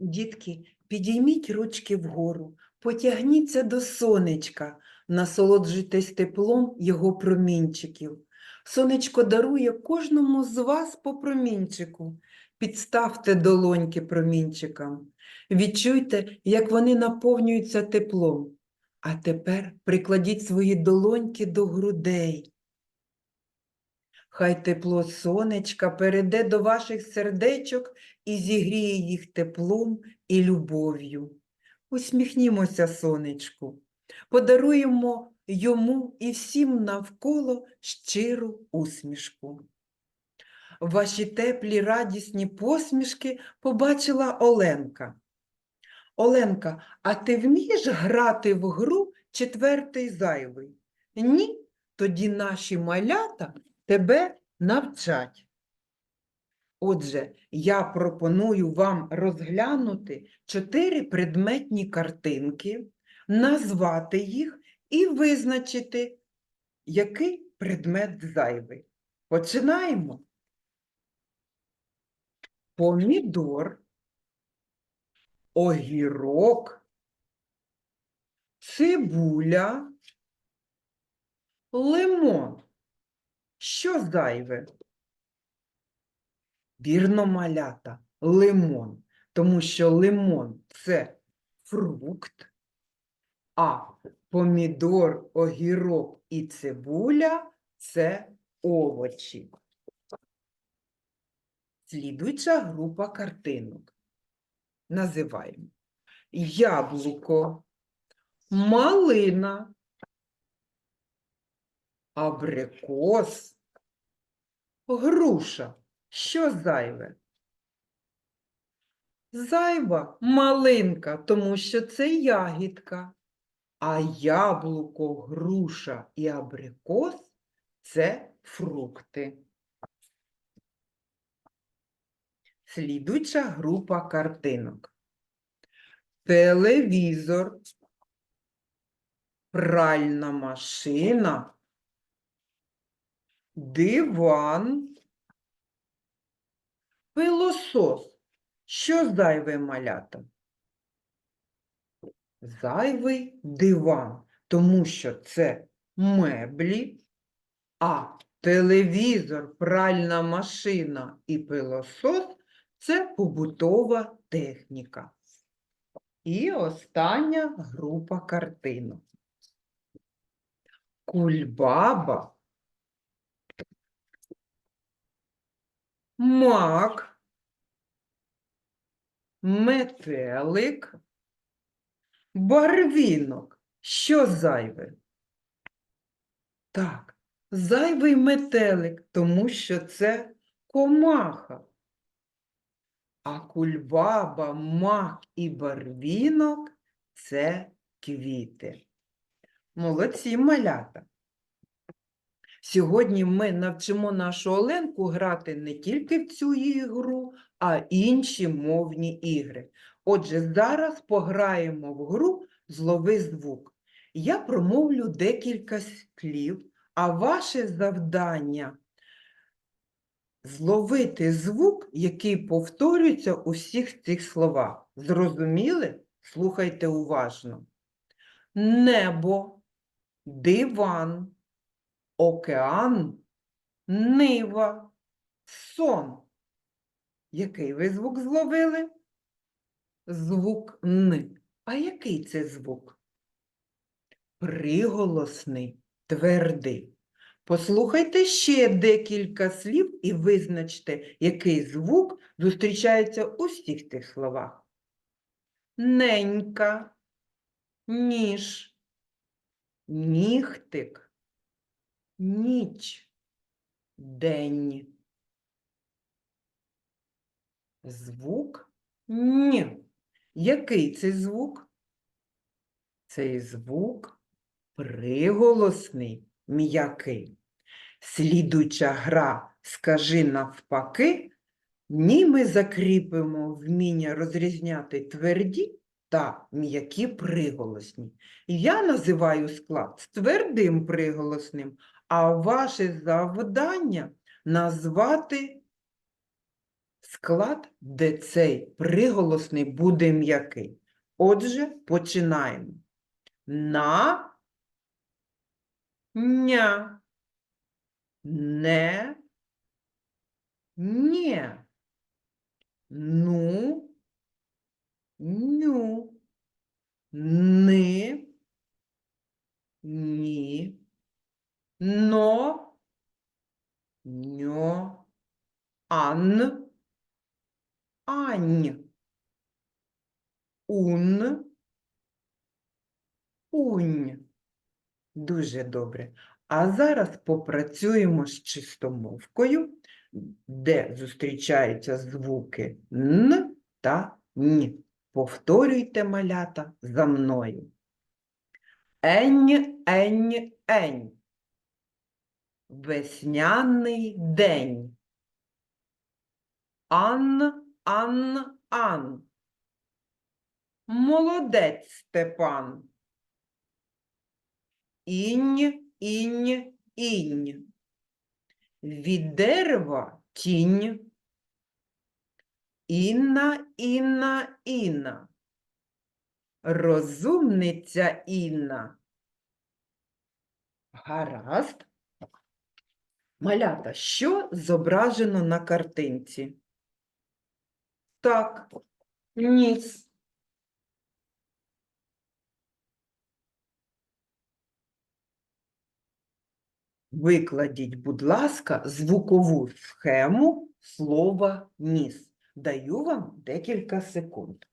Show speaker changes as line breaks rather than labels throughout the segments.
Дітки, підійміть ручки вгору, потягніться до сонечка, насолоджуйтесь теплом його промінчиків. Сонечко дарує кожному з вас по промінчику. Підставте долоньки промінчикам. Відчуйте, як вони наповнюються теплом. А тепер прикладіть свої долоньки до грудей. Хай тепло сонечка перейде до ваших сердечок і зігріє їх теплом і любов'ю. Усміхнімося сонечку, подаруємо йому і всім навколо щиру усмішку. Ваші теплі радісні посмішки побачила Оленка. Оленка, а ти вмієш грати в гру четвертий зайвий? Ні? Тоді наші малята тебе навчать. Отже, я пропоную вам розглянути чотири предметні картинки, назвати їх і визначити, який предмет зайвий. Починаємо. Помідор, огірок, цибуля, лимон. Що зайве? Вірно, малята, лимон, тому що лимон це фрукт, а помідор, огірок і цибуля це овочі. Слідуюча група картинок. Називаємо яблуко, малина, абрикос, груша. Що зайве? Зайва малинка, тому що це ягідка, а яблуко, груша і абрикос це фрукти. Слідуюча група картинок. Телевізор, пральна машина, диван, пилосос. Що зайве малята? Зайвий диван, тому що це меблі, а телевізор, пральна машина і пилосос це побутова техніка. І остання група картинок. Кульбаба, мак, метелик, барвінок. Що зайве? Так, зайвий метелик, тому що це комаха. А кульбаба, мак і барвінок це квіти. Молодці малята. Сьогодні ми навчимо нашу Оленку грати не тільки в цю ігру, а інші мовні ігри. Отже, зараз пограємо в гру Злови звук. Я промовлю декілька слів, а ваше завдання зловити звук, який повторюється у всіх цих словах. Зрозуміли? Слухайте уважно. Небо, диван, океан, нива, сон. Який ви звук зловили? Звук Н. А який це звук? Приголосний, твердий. Послухайте ще декілька слів і визначте, який звук зустрічається у всіх цих словах. Ненька, ніж, нігтик, ніч, день. Звук Н. Який це звук? Цей звук приголосний, м'який. Слідуюча гра «Скажи навпаки» в ній ми закріпимо вміння розрізняти тверді та м'які приголосні. Я називаю склад з твердим приголосним, а ваше завдання назвати склад, де цей приголосний буде м'який. Отже, починаємо. На, ня, не, нє, ну, ню, ни, ні, но, ньо, ан, ань, ун, унь. Дуже добре. А зараз попрацюємо з чистомовкою, де зустрічаються звуки Н та Н. Повторюйте малята за мною. Ень, ень, ень. Весняний день. Ан, ан, ан. Молодець Степан. Інь, інь, інь. Від дерева тінь. Інна, Інна, Інна. Розумниця Інна. Гаразд. Малята, що зображено на картинці? Так, ніс. Викладіть, будь ласка, звукову схему слова ніс. Даю вам декілька секунд.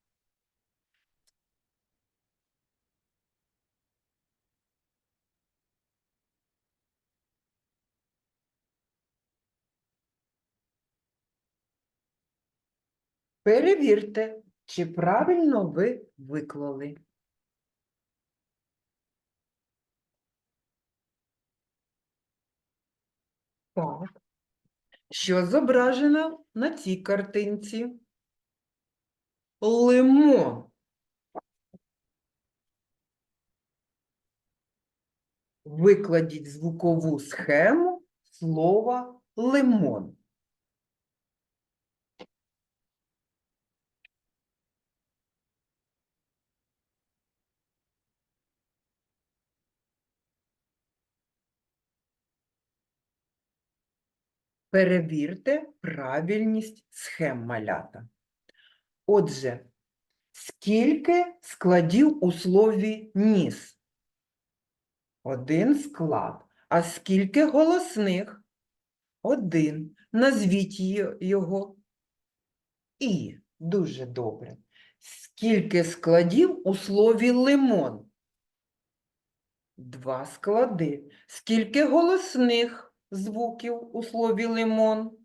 Перевірте, чи правильно ви виклали. Так. Що зображено на цій картинці? Лимон. Викладіть звукову схему слова лимон. Перевірте правильність схем малята. Отже, скільки складів у слові ніс? Один склад. А скільки голосних? Один. Назвіть його. І. Дуже добре. Скільки складів у слові лимон? Два склади. Скільки голосних звуків у слові лимон?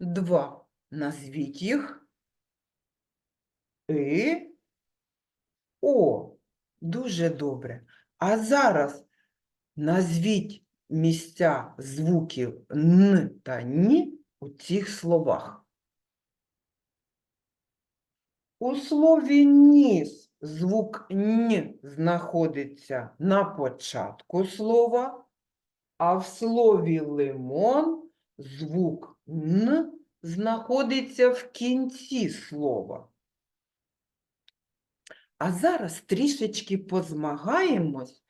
Два. Назвіть їх. І. О. Дуже добре. А зараз назвіть місця звуків Н та Ні у цих словах. У слові ніс звук Н знаходиться на початку слова, а в слові лимон звук Н знаходиться в кінці слова. А зараз трішечки позмагаємось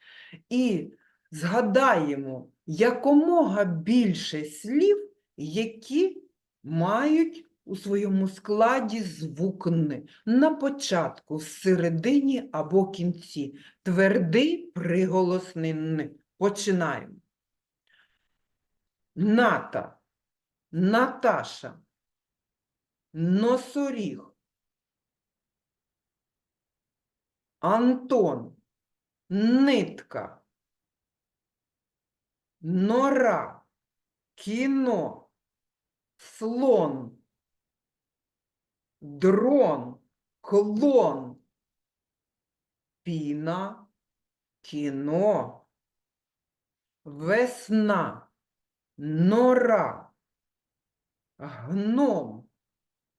і згадаємо якомога більше слів, які мають у своєму складі звук Н. На початку, всередині або кінці. Твердий приголосний Н. Починаємо. Ната, Наташа, Носоріг, Антон, нитка, нора, кіно, слон, дрон, клон, піна, кіно, весна, нора, гном.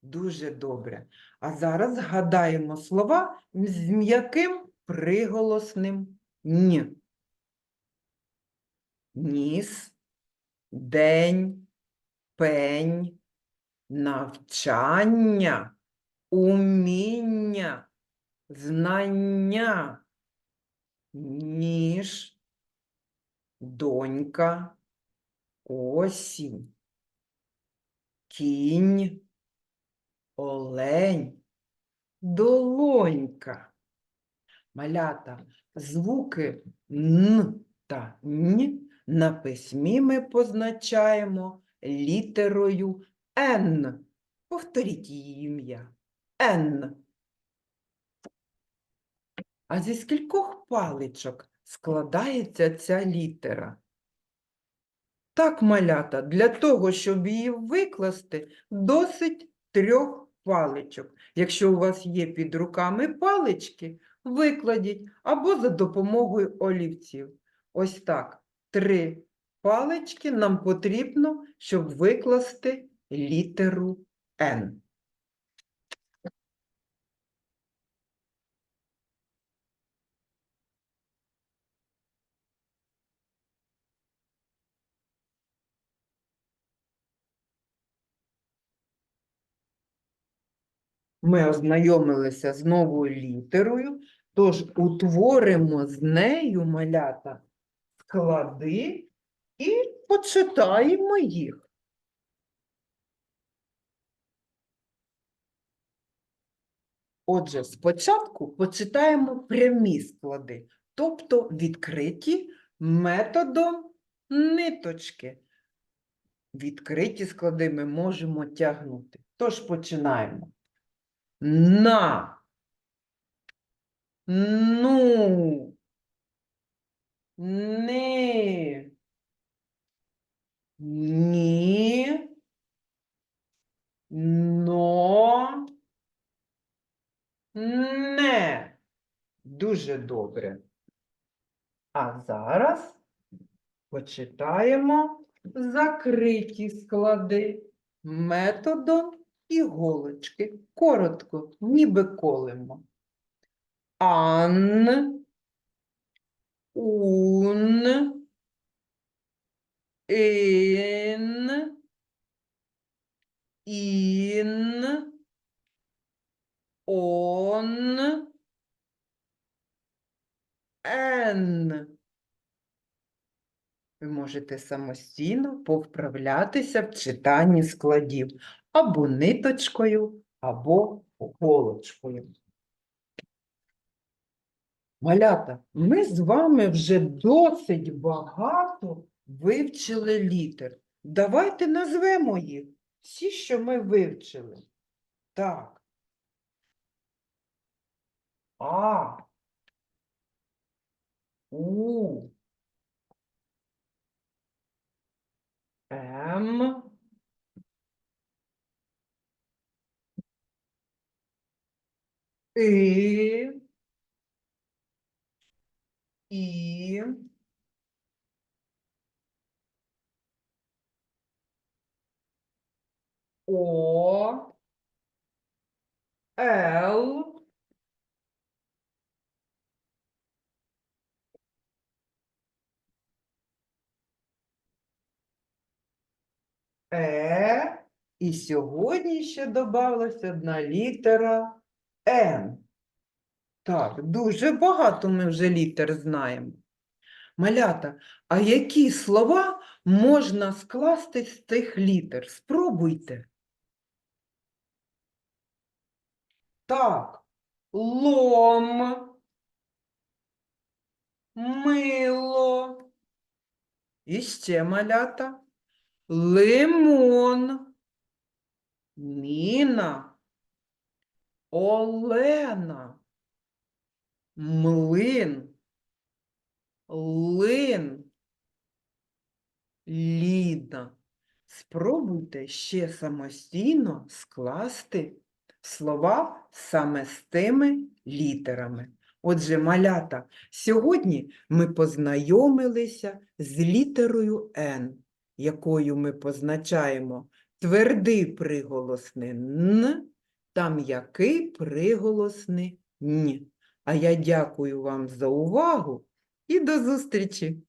Дуже добре. А зараз згадаємо слова з м'яким приголосним н. Ніс, день, пень, навчання, уміння, знання, ніж, донька, осінь, кінь, олень, долонька. Малята, звуки Н та Н на письмі ми позначаємо літерою Н. Повторіть її ім'я. Н. А зі скількох паличок складається ця літера? Так, малята, для того, щоб її викласти, досить трьох паличок. Якщо у вас є під руками палички, викладіть або за допомогою олівців. Ось так, три палички нам потрібно, щоб викласти літеру Н. Ми ознайомилися з новою літерою, тож утворимо з нею малята склади і почитаємо їх. Отже, спочатку почитаємо прямі склади, тобто відкриті методом ниточки. Відкриті склади ми можемо тягнути. Тож починаємо. На. Ну. Ни. Ні. Но. Не. Дуже добре. А зараз почитаємо закриті склади методом іголочки. Коротко, ніби колемо. Ан, ун, ін, ін, он, ен. Ви можете самостійно повправлятися в читанні складів або ниточкою, або голочкою. Малята, ми з вами вже досить багато вивчили літер. Давайте назвемо їх. Всі, що ми вивчили. Так. А. У. М. И. І. О. Л. Е. І сьогодні ще додалась одна літера Н. Так, дуже багато ми вже літер знаємо. Малята, а які слова можна скласти з цих літер? Спробуйте. Так, лом, мило. І ще малята. Лимон, Ніна, Олена, млин, лин, Ліна. Спробуйте ще самостійно скласти слова саме з тими літерами. Отже, малята, сьогодні ми познайомилися з літерою Н, якою ми позначаємо твердий приголосний Н та м'який приголосний ні. А я дякую вам за увагу і до зустрічі!